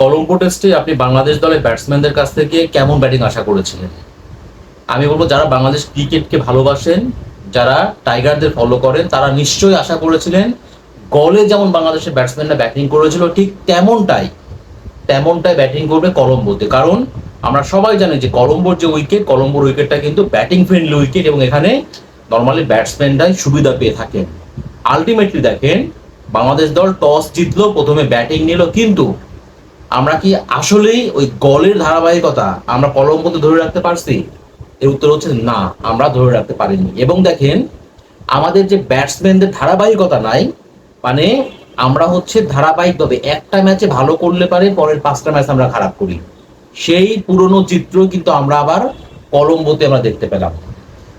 কলম্বো টেস্টে আপনি বাংলাদেশ দলের ব্যাটসম্যানদের কাছ থেকে কেমন ব্যাটিং আশা করেছিলেন? আমি বলব, যারা বাংলাদেশ ক্রিকেটকে ভালোবাসেন, যারা টাইগারদের ফলো করেন, তারা নিশ্চয়ই আশা করেছিলেন, গলে যেমন বাংলাদেশের ব্যাটসম্যানরা ব্যাটিং করেছিল, ঠিক তেমনটাই তেমনটাই ব্যাটিং করবে কলম্বোতে। কারণ আমরা সবাই জানি যে কলম্বোর যে উইকেট কলম্বোর উইকেটটা কিন্তু ব্যাটিং ফ্রেন্ডলি উইকেট এবং এখানে নর্মালি ব্যাটসম্যানরাই সুবিধা পেয়ে থাকেন। আলটিমেটলি দেখেন, বাংলাদেশ দল টস জিতলো, প্রথমে ব্যাটিং নিল, কিন্তু আমরা কি আসলেই ওই গলের ধারাবাহিকতা আমরা কলম কলম্বোতে ধরে রাখতে পারছি? এর উত্তর হচ্ছে না, আমরা ধরে রাখতে পারিনি। এবং দেখেন, আমাদের যে ব্যাটসম্যানদের ধারাবাহিকতা নাই মানে আমরা হচ্ছে ধারাবাহিকভাবে একটা ম্যাচে ভালো করলে পারে, পরের পাঁচটা ম্যাচ আমরা খারাপ করি। সেই পুরনো চিত্র কিন্তু আমরা আবার কলম্বোতে আমরা দেখতে পেলাম।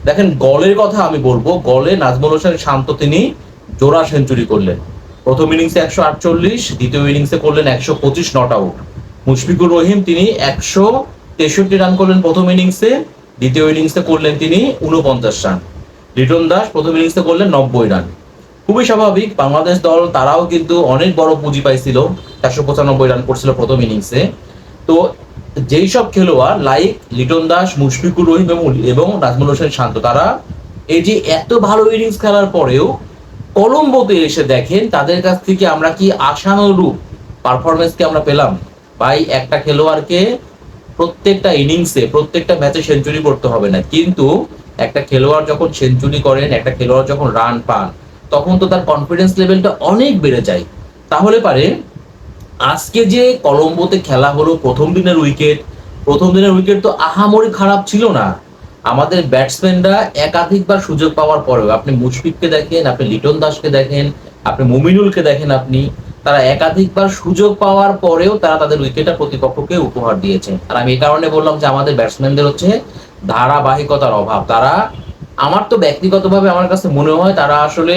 দেখেন, গলের কথা আমি বলব, গলে নাজমুল হোসেন শান্ত তিনি জোড়া সেঞ্চুরি করলেন। প্রথম ইনিংসে একশো আটচল্লিশ, দ্বিতীয় ইনিংসে করলেন একশো পঁচিশ নট আউট মুশফিকুর রহিম তিনি একশো তেষট্টি রান করলেন প্রথম ইনিংসে দ্বিতীয় ইনিংসে করলেন তিনি উনপঞ্চাশ রান লিটন দাস প্রথম ইনিংসে করলেন নব্বই রান খুবই স্বাভাবিক, বাংলাদেশ দল তারাও কিন্তু অনেক বড় পুঁজি পাইছিল চারশো পঁচানব্বই রান করছিল প্রথম ইনিংসে তো যেই সব খেলোয়াড় লাইক লিটন দাস, মুশফিকুর রহিম এবং নাজমুল হোসেন শান্ত, তারা এই যে এত ভালো ইনিংস খেলার পরেও কলম্বোতে এসে দেখেন, তাদের কাছ থেকে আমরা কি আশানুরূপ পারফরমেন্স কি আমরা পেলাম? ভাই, একটা খেলোয়াড়কে প্রত্যেকটা ইনিংসে প্রত্যেকটা ম্যাচে সেঞ্চুরি করতে হবে না। কিন্তু একটা খেলোয়াড় যখন সেঞ্চুরি করেন, একটা খেলোয়াড় যখন রান পান, তখন তো তার কনফিডেন্স লেভেলটা অনেক বেড়ে যায়। তাহলে পারে, আজকে যে কলম্বোতে খেলা হলো, প্রথম দিনের উইকেট প্রথম দিনের উইকেট তো আহামরি খারাপ ছিল না। আমাদের ব্যাটসম্যানরা একাধিকবার সুযোগ পাওয়ার পরেও, আপনি মুশফিককে দেখেন, আপনি লিটন দাসকে দেখেন, আপনি মুমিনুলকে দেখেন আপনি, তারা একাধিকবার সুযোগ পাওয়ার পরেও তারা তাদের উইকেটটা প্রতিপক্ষকে উপহার দিয়েছে। আর আমি এই কারণে বললাম যে আমাদের ব্যাটসম্যানদের হচ্ছে ধারাবাহিকতার অভাব। তারা, আমার তো ব্যক্তিগতভাবে আমার কাছে মনে হয় তারা আসলে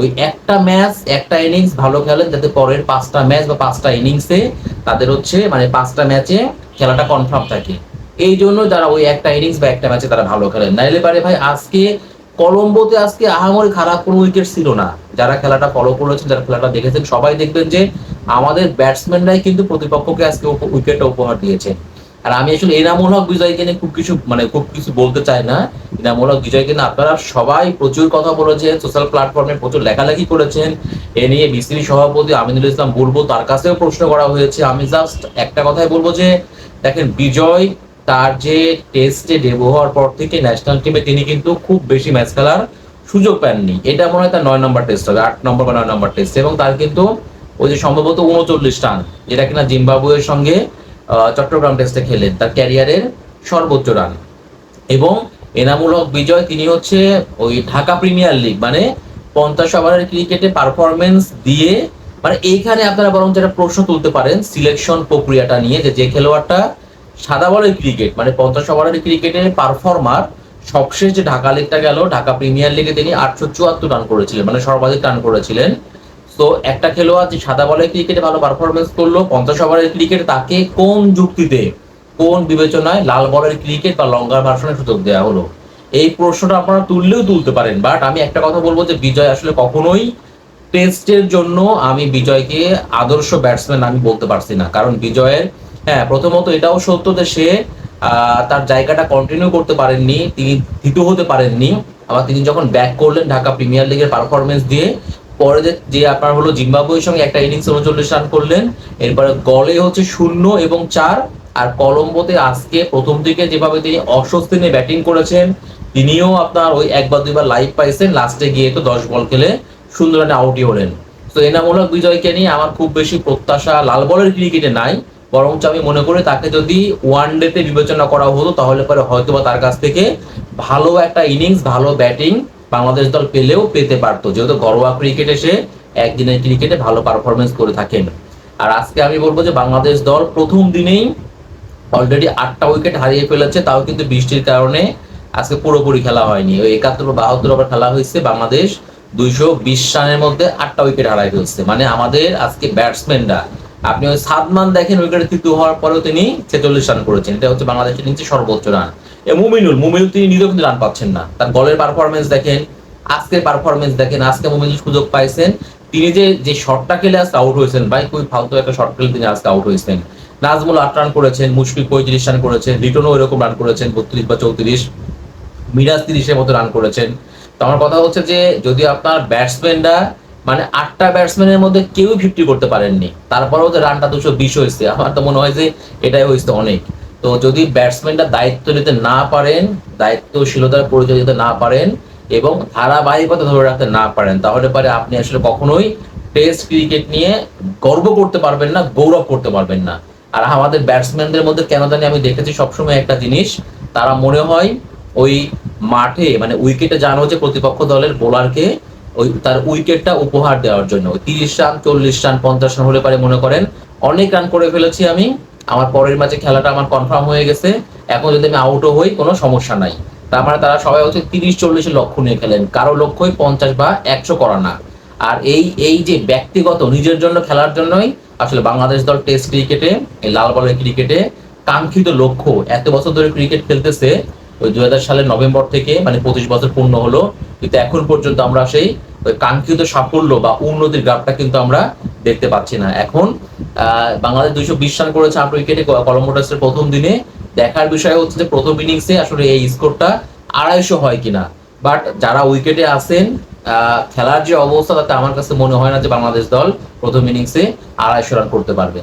ওই একটা ম্যাচ একটা ইনিংস ভালো খেলেন যাতে পরের পাঁচটা ম্যাচ বা পাঁচটা ইনিংসে তাদের হচ্ছে মানে পাঁচটা ম্যাচে খেলাটা কনফার্ম থাকে। এই জন্য যারা ওই একটা ইনিংস বা একটা ম্যাচে তারা ভালো খেলেন। নাইলে পারে ভাই, আজকে কলম্বোতে আজকে আহামরি খারাপ কোনো উইকেট ছিল না। যারা খেলাটা ফলো করেছেন, যারা খেলাটা দেখেছেন, সবাই দেখবেন যে আমাদের ব্যাটসম্যানরাই কিন্তু প্রতিপক্ষকে আজকে উইকেটটা উপহার দিয়েছে। আর আমি আসলে এনামুল হক বিজয়কে নিয়ে খুব কিছু মানে খুব কিছু বলতে চাই না। এনামুল হক বিজয়কে নিয়ে আপনারা সবাই প্রচুর কথা বলেছেন সোশ্যাল প্ল্যাটফর্মে প্রচুর লেখালেখি করেছেন। এ নিয়ে বিসিবি সভাপতি আমিনুল ইসলাম বলব তার কাছেও প্রশ্ন করা হয়েছে। আমি জাস্ট একটা কথাই বলব যে, দেখেন, বিজয় তার যে টেস্টে ডেবু হওয়ার পর থেকে ন্যাশনাল টিমে তিনি কিন্তু খুব বেশি ম্যাচ খেলার সুযোগ পাননি। এটা মনে হয় তার নয় নম্বর টেস্ট হবে, আট নম্বর বা নয় নম্বর টেস্ট এবং তার কিন্তু ওই যে সম্ভবত উনচল্লিশ রান, যেটা কিনা জিম্বাবুয়ের সঙ্গে চট্টগ্রাম টেস্টে খেলেন। তার ক্যারিয়ারের সর্বোচ্চ রান। এবং এনামুল হক বিজয়, তিনি হচ্ছে ওই ঢাকা প্রিমিয়ার লিগ মানে পঞ্চাশ ওভারের ক্রিকেটে পারফরমেন্স দিয়ে মানে এইখানে আপনারা বরং যেটা প্রশ্ন তুলতে পারেন সিলেকশন প্রক্রিয়াটা নিয়ে, যে যে খেলোয়াড়টা সাদা বলের ক্রিকেট মানে পঞ্চাশ ওভারের ক্রিকেটে পারফর্মার সবশেষ যে ঢাকা লিগটা গেল। ঢাকা প্রিমিয়ার লিগে তিনি আটশো চুয়াত্তর রান করেছিলেন মানে সর্বাধিক রান করেছিলেন। তো একটা খেলোয়াড় যে সাদা বলের ক্রিকেটে ভালো পারফরমেন্স করল, পঞ্চাশ ওভারের ক্রিকেট তাকে কোন যুক্তিতে, কোন বিবেচনায় লাল বলের ক্রিকেট বা লঙ্কার ভার্সনের সুযোগ দেওয়া হলো? এই প্রশ্নটা আপনারা তুললেও তুলতে পারেন। বাট আমি একটা কথা বলব যে বিজয় আসলে কখনোই টেস্টের জন্য আমি বিজয়কে আদর্শ ব্যাটসম্যান আমি বলতে পারছি না। কারণ বিজয়ের হ্যাঁ প্রথমত এটাও সত্য যে সে তার জায়গাটা কন্টিনিউ করতে পারেননি, তিনি দ্বিতীয় হতে পারেননি। আবার তিনি যখন ব্যাক করলেন ঢাকা প্রিমিয়ার লিগের পারফরমেন্স দিয়ে, পরে যে যে আপনার হলো জিম্বাবুয়ের সঙ্গে একটা ইনিংস উনচল্লিশ রান করলেন, এরপরে গলে হচ্ছে শূন্য এবং চার, আর কলম্বোতে আজকে প্রথম দিকে যেভাবে তিনি অস্বস্তি নিয়ে ব্যাটিং করেছেন, তিনিও আপনার ওই একবার দুইবার লাইভ পাইছেন লাস্টে গিয়ে তো দশ বল খেলে সুন্দর রানে আউটই হলেন। তো এনামূলক বিজয়কে নিয়ে আমার খুব বেশি প্রত্যাশা, লাল বলের ক্রিকেটে নাই। বরঞ্চ আমি মনে করি তাকে যদি ওয়ান ডেতে বিবেচনা করা হতো তাহলে পরে হয়তো বা তার কাছ থেকে ভালো একটা ইনিংস ভালো ব্যাটিং বাংলাদেশ দল পেলেও পেতে পারতো। যেহেতু ঘরোয়া ক্রিকেটে সে একদিনের ক্রিকেটে ভালো পারফরমেন্স করে থাকেন। আর আজকে আমি বলব যে বাংলাদেশ দল প্রথম দিনেই অলরেডি আটটা উইকেট হারিয়ে ফেলেছে, তাও কিন্তু বৃষ্টির কারণে আজকে পুরোপুরি খেলা হয়নি। ওই একাত্তর বা বাহাত্তর ওভার খেলা হয়েছে বাংলাদেশ দুইশো বিশ রানের মধ্যে আটটা উইকেট হারাই ফেলছে। মানে আমাদের আজকে ব্যাটসম্যানরা আপনি ওই সাদমান দেখেন উইকেটে তৃতীয় হওয়ার পরেও তিনি ছেচল্লিশ রান করেছেন। এটা হচ্ছে বাংলাদেশের নিচে সর্বোচ্চ রান। এ মুমিনুল মুমিনুল তিনি নিজেও কিন্তু রান পাচ্ছেন না। তার বলের পারফরমেন্স দেখেন, আজকের পারফরমেন্স দেখেন, আজকে মুমিনুল সুযোগ পাইছেন। তিনি যে যে শটটা খেলে আজকে আউট হয়েছেন, ভাই, খুবই ফালতু একটা শট খেলে তিনি আজকে আউট হয়েছেন। নাজমুল আট রান করেছেন, মুশফিক পঁয়ত্রিশ রান করেছেন, লিটনও এরকম রান করেছেন, বত্রিশ বা চৌত্রিশ। মিরাজ তিরিশের মতো রান করেছেন। তো আমার কথা হচ্ছে যে, যদি আপনার ব্যাটসম্যানরা মানে আটটা ব্যাটসম্যানের মধ্যে কেউ ফিফটি করতে পারেননি। তারপরেও যে রানটা দুশো বিশ হয়েছে, আমার তো মনে হয় যে এটাই হয়েছে অনেক। তো যদি ব্যাটসম্যানরা দায়িত্ব নিতে না পারেন, দায়িত্বশীলতার পরিচয় দিতে না পারেন এবং ধারাবাহিকতা ধরে রাখতে না পারেন, তাহলে পারে আপনি আসলে কখনোই টেস্ট ক্রিকেট নিয়ে গর্ব করতে পারবেন না, গৌরব করতে পারবেন না। আর আমাদের ব্যাটসম্যানদের মধ্যে কেন জানি আমি দেখেছি সবসময় একটা জিনিস, তারা মনে হয় ওই মাঠে মানে উইকেটে জানো যে প্রতিপক্ষ দলের বোলারকে ওই তার উইকেটটা উপহার দেওয়ার জন্য। তিরিশ রান, চল্লিশ রান, পঞ্চাশ রান হলে পারে মনে করেন। অনেক রান করে ফেলেছি আমি। আমার পরের ম্যাচে খেলাটা আমার কনফার্ম হয়ে গেছে। এখন যদি আমি আউটও হই, কোনো সমস্যা নাই। তার মানে তারা সবাই হচ্ছে তিরিশ, চল্লিশের লক্ষ্য নিয়ে খেলেন। কারও লক্ষ্যই পঞ্চাশ বা একশো করা না। আর এই এই যে ব্যক্তিগত, নিজের জন্য খেলার জন্যই আসলে বাংলাদেশ দল টেস্ট ক্রিকেটে এই লাল বলের ক্রিকেটে কাঙ্ক্ষিত লক্ষ্য। এত বছর ধরে ক্রিকেট খেলতেছে। ওই দুই হাজার সালের নভেম্বর থেকে মানে পঁচিশ বছর পূর্ণ হলো। কিন্তু এখন পর্যন্ত আমরা সেই কাঙ্ক্ষিত সাফল্য বা উন্নতির গ্রাফটা কিন্তু আমরা দেখতে পাচ্ছি না। এখন বাংলাদেশ দুইশো বিশ রান করেছে আট উইকেটে কলম্বো টেস্টের প্রথম দিনে। দেখার বিষয় হচ্ছে যে প্রথম ইনিংসে আসলে এই স্কোরটা আড়াইশো হয় কিনা। বাট যারা উইকেটে আছেন খেলার যে অবস্থা, তাতে আমার কাছে মনে হয় না যে বাংলাদেশ দল প্রথম ইনিংসে আড়াইশো রান করতে পারবে।